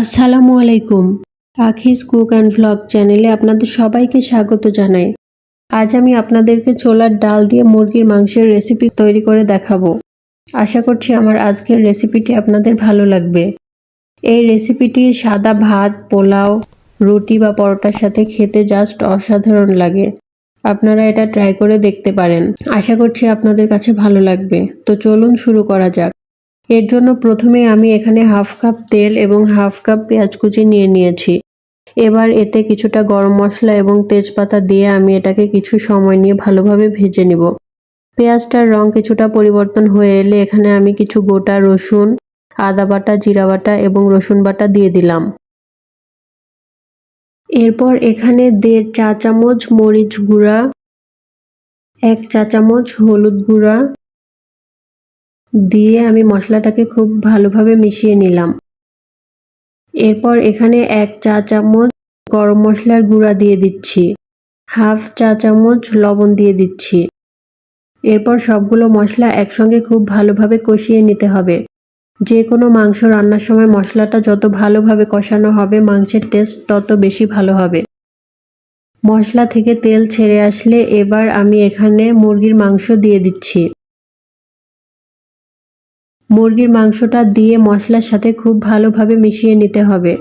আসসালামু আলাইকুম। আখিস cook and vlog চ্যানেলে আপনাদের সবাইকে স্বাগত জানাই। আজ আমি আপনাদেরকে ছোলার ডাল দিয়ে মুরগির মাংসের রেসিপি তৈরি করে দেখাবো। আশা করছি আমার আজকের রেসিপিটি আপনাদের ভালো লাগবে। এই রেসিপিটি সাদা ভাত, পোলাও, রুটি বা পরোটার সাথে খেতে জাস্ট অসাধারণ লাগে। আপনারা এটা ট্রাই করে দেখতে পারেন। আশা করছি আপনাদের কাছে ভালো লাগবে। তো চলুন শুরু করা যাক। এর জন্য প্রথমে আমি এখানে হাফ কাপ তেল এবং হাফ কাপ পেঁয়াজ কুচি নিয়ে নিয়েছি। এবার এতে কিছুটা গরম মশলা এবং তেজপাতা দিয়ে আমি এটাকে কিছু সময় নিয়ে ভালোভাবে ভেজে নিব। পেঁয়াজটার রং কিছুটা পরিবর্তন হয়ে এলে এখানে আমি কিছু গোটা রসুন, আদা বাটা, জিরা বাটা এবং রসুন বাটা দিয়ে দিলাম। এরপর এখানে দেড় চা চামচ মরিচ গুঁড়া, এক চা চামচ হলুদ গুঁড়া দিয়ে আমি মশলাটাকে খুব ভালোভাবে মিশিয়ে নিলাম। এরপর এখানে এক চা চামচ গরম মশলার গুঁড়া দিয়ে দিচ্ছি। হাফ চা চামচ লবণ দিয়ে দিচ্ছি। এরপর সবগুলো মশলা একসঙ্গে খুব ভালোভাবে কষিয়ে নিতে হবে। যে কোনো মাংস রান্নার সময় মশলাটা যত ভালোভাবে কষানো হবে, মাংসের টেস্ট তত বেশি ভালো হবে। মশলা থেকে তেল ছেড়ে আসলে এবার আমি এখানে মুরগির মাংস দিয়ে দিচ্ছি। মুরগির মাংসটা দিয়ে মশলার সাথে খুব ভালোভাবে মিশিয়ে নিতে হবে।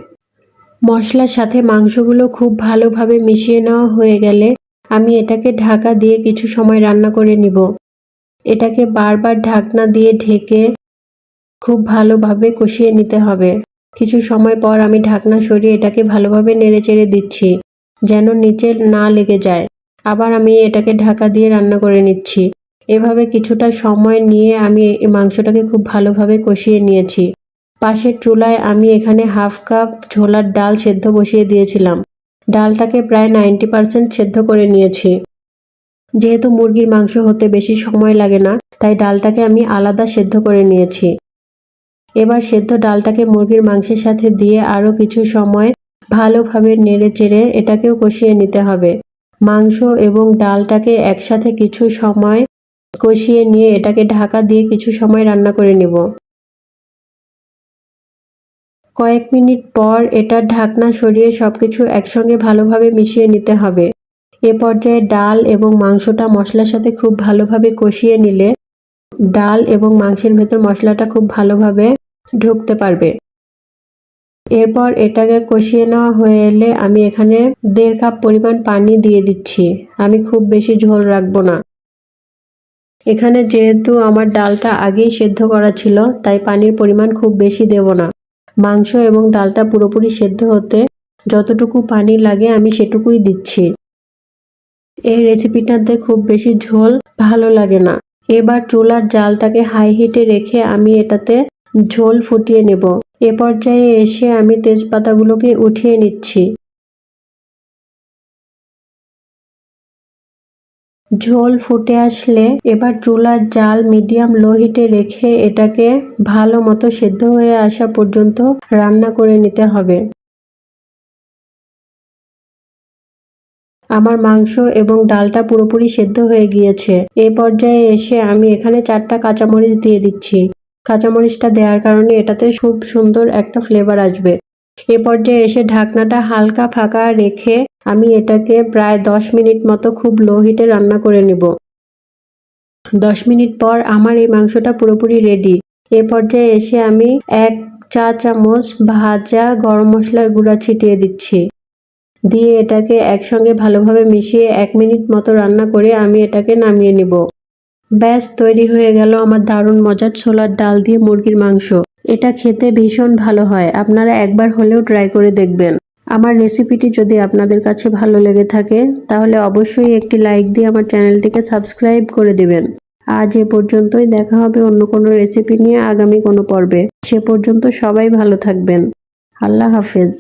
মশলার সাথে মাংসগুলো খুব ভালোভাবে মিশিয়ে নেওয়া হয়ে গেলে আমি এটাকে ঢাকা দিয়ে কিছু সময় রান্না করে নিব। এটাকে বারবার ঢাকনা দিয়ে ঢেকে খুব ভালোভাবে কষিয়ে নিতে হবে। কিছু সময় পর আমি ঢাকনা সরিয়ে এটাকে ভালোভাবে নেড়ে চেড়ে দিচ্ছি, যেন নিচে না লেগে যায়। আবার আমি এটাকে ঢাকা দিয়ে রান্না করে নিচ্ছি। এভাবে কিছুটা সময় নিয়ে আমি এই মাংসটাকে খুব ভালোভাবে কষিয়ে নিয়েছি। পাশের চুলায় আমি এখানে হাফ কাপ ছোলার ডাল সেদ্ধ বসিয়ে দিয়েছিলাম। ডালটাকে প্রায় নাইনটি পারসেন্ট সেদ্ধ করে নিয়েছি। যেহেতু মুরগির মাংস হতে বেশি সময় লাগে না, তাই ডালটাকে আমি আলাদা সেদ্ধ করে নিয়েছি। এবার সেদ্ধ ডালটাকে মুরগির মাংসের সাথে দিয়ে আরও কিছু সময় ভালোভাবে নেড়ে চেড়ে এটাকেও কষিয়ে নিতে হবে। মাংস এবং ডালটাকে একসাথে কিছু সময় কষিয়ে নিয়ে এটাকে ঢাকা দিয়ে কিছু সময় রান্না করে নেব। কয়েক মিনিট পর এটা ঢাকনা সরিয়ে সব কিছু একসঙ্গে ভালোভাবে মিশিয়ে নিতে হবে। এ পর্যায়ে ডাল এবং মাংসটা মশলার সাথে খুব ভালোভাবে কষিয়ে নিলে ডাল এবং মাংসের ভেতর মশলাটা খুব ভালোভাবে ঢুকতে পারবে। এরপর এটাকে কষিয়ে নেওয়া হয়ে এলে আমি এখানে দেড় কাপ পরিমাণ পানি দিয়ে দিচ্ছি। আমি খুব বেশি ঝোল রাখব না। এখানে যেহেতু আমার ডালটা আগেই সেদ্ধ করা ছিল, তাই পানির পরিমাণ খুব বেশি দেব না। মাংস এবং ডালটা পুরোপুরি সেদ্ধ হতে যতটুকু পানি লাগে আমি সেটুকুই দিচ্ছি। এই রেসিপিটাতে খুব বেশি ঝোল ভালো লাগে না। এবার চুলার জালটাকে হাই হিটে রেখে আমি এটাতে ঝোল ফুটিয়ে নেব। এ পর্যায়ে এসে আমি তেজপাতাগুলোকে উঠিয়ে নিচ্ছি। ঝোল ফুটে আসলে এবার চুলার জাল মিডিয়াম লো হিটে রেখে এটাকে ভালো মতো সেদ্ধ হয়ে আসা পর্যন্ত রান্না করে নিতে হবে। আমার মাংস এবং ডালটা পুরোপুরি সেদ্ধ হয়ে গিয়েছে। এ পর্যায়ে এসে আমি এখানে চারটা কাঁচামরিচ দিয়ে দিচ্ছি। কাঁচামরিচটা দেওয়ার কারণে এটাতে খুব সুন্দর একটা ফ্লেভার আসবে। এ পর্যায়ে এসে ঢাকনাটা হালকা ফাঁকা রেখে আমি এটাকে প্রায় দশ মিনিট মতো খুব লো হিটে রান্না করে নেব। দশ মিনিট পর আমার এই মাংসটা পুরোপুরি রেডি এ পর্যায়ে এসে আমি এক চা চামচ ভাজা গরম মশলার গুঁড়া ছিটিয়ে দিচ্ছি। দিয়ে এটাকে একসঙ্গে ভালোভাবে মিশিয়ে এক মিনিট মতো রান্না করে আমি এটাকে নামিয়ে নিব। ব্যাস, তৈরি হয়ে গেল আমার দারুণ মজার ছোলার ডাল দিয়ে মুরগির মাংস। এটা খেতে ভীষণ ভালো হয়। আপনারা একবার হলেও ট্রাই করে দেখবেন। আমার রেসিপিটি যদি আপনাদের কাছে ভালো লেগে থাকে, তাহলে অবশ্যই একটি লাইক দিয়ে আমার চ্যানেলটিকে সাবস্ক্রাইব করে দেবেন। আজ এ পর্যন্তই। দেখা হবে অন্য কোনো রেসিপি নিয়ে আগামী কোনো পর্বে। সে পর্যন্ত সবাই ভালো থাকবেন। আল্লাহ হাফেজ।